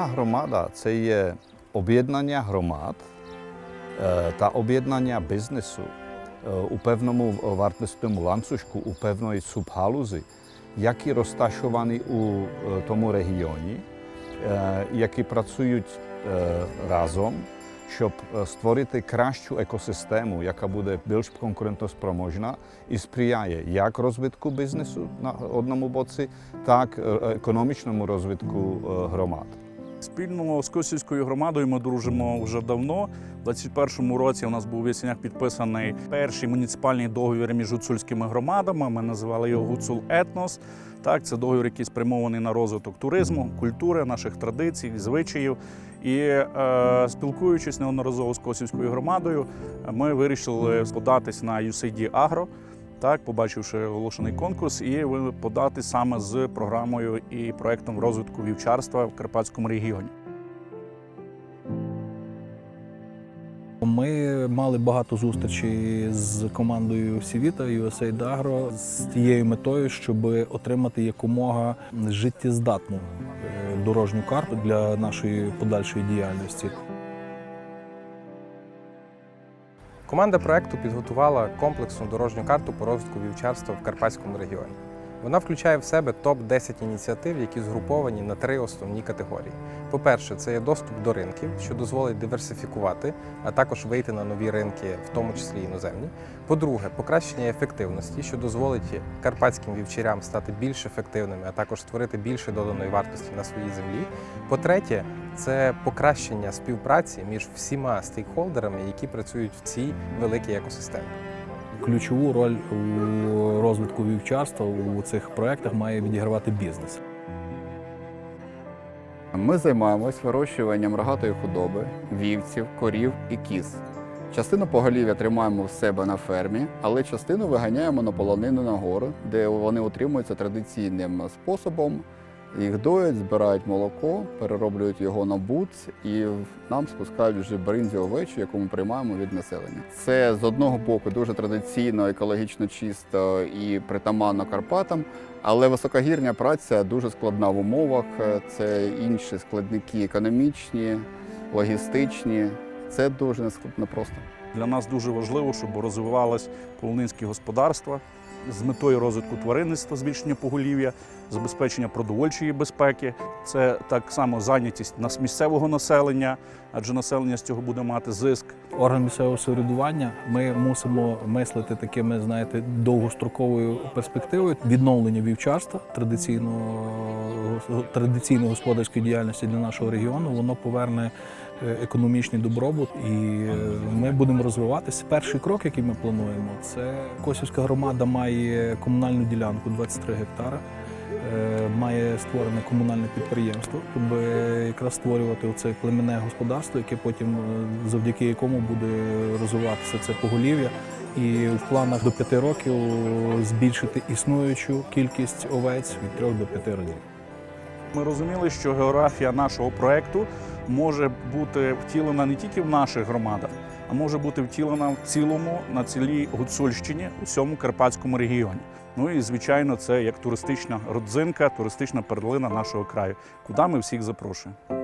мегагромада це є об'єднання громад та об'єднання бізнесу у певному вартісному ланцюжку, у певної субгалузі, які розташовані у тому регіоні, які працюють разом, щоб створити кращу екосистему, яка буде більш конкурентоспроможна і сприяє як розвитку бізнесу на одному боці, так і економічному розвитку громад. Спільно з Косівською громадою ми дружимо вже давно. У 2021 році у нас був в підписаний перший муніципальний договір між гуцульськими громадами. Ми називали його Гуцул Етнос. Так, це договір, який спрямований на розвиток туризму, культури, наших традицій, звичаїв. І е, спілкуючись неодноразово з Косівською громадою, ми вирішили податись на USAID Agro, так, побачивши оголошений конкурс, і подати саме з програмою і проектом розвитку вівчарства в Карпатському регіоні. Ми мали багато зустрічей з командою Сівіта USAID Agro з тією метою, щоб отримати якомога життєздатну е, дорожню карту для нашої подальшої діяльності. Команда проекту підготувала комплексну дорожню карту по розвитку вівчарства в Карпатському регіоні. Вона включає в себе топ-10 ініціатив, які згруповані на три основні категорії. По-перше, це є доступ до ринків, що дозволить диверсифікувати, а також вийти на нові ринки, в тому числі іноземні. По-друге, покращення ефективності, що дозволить карпатським вівчарям стати більш ефективними, а також створити більше доданої вартості на своїй землі. По-третє, це покращення співпраці між всіма стейкхолдерами, які працюють в цій великій екосистемі. Ключову роль у розвитку вівчарства у цих проєктах має відігравати бізнес. Ми займаємось вирощуванням рогатої худоби, вівців, корів і кіз. Частину поголів'я тримаємо в себе на фермі, але частину виганяємо на полонину на гори, де вони утримуються традиційним способом. Їх доять, збирають молоко, перероблюють його на буц і нам спускають вже бринзі овечі, яку ми приймаємо від населення. Це з одного боку дуже традиційно, екологічно чисто і притаманно Карпатам, але високогірня праця дуже складна в умовах. Це інші складники економічні, логістичні. Це дуже непросто. Для нас дуже важливо, щоб розвивалось полонинське господарство з метою розвитку тваринництва, збільшення поголів'я, забезпечення продовольчої безпеки. Це так само зайнятість нас місцевого населення, адже населення з цього буде мати зиск. Орган місцевого самоврядування ми мусимо мислити такими, знаєте, довгостроковою перспективою відновлення вівчарства традиційного традиційної господарської діяльності для нашого регіону. Воно поверне е, економічний добробут, і е, ми будемо розвиватися. Перший крок, який ми плануємо, це Косівська громада має комунальну ділянку 23 гектара. е, Має створене комунальне підприємство, щоб якраз створювати оце племенне господарство, яке потім е, завдяки якому буде розвиватися це поголів'я. І в планах до п'яти років збільшити існуючу кількість овець від трьох до п'яти разів. Ми розуміли, що географія нашого проекту може бути втілена не тільки в наших громадах, а може бути втілена в цілому на цілій Гуцульщині, усьому Карпатському регіоні. Ну і звичайно, це як туристична родзинка, туристична перлина нашого краю, куди ми всіх запрошуємо.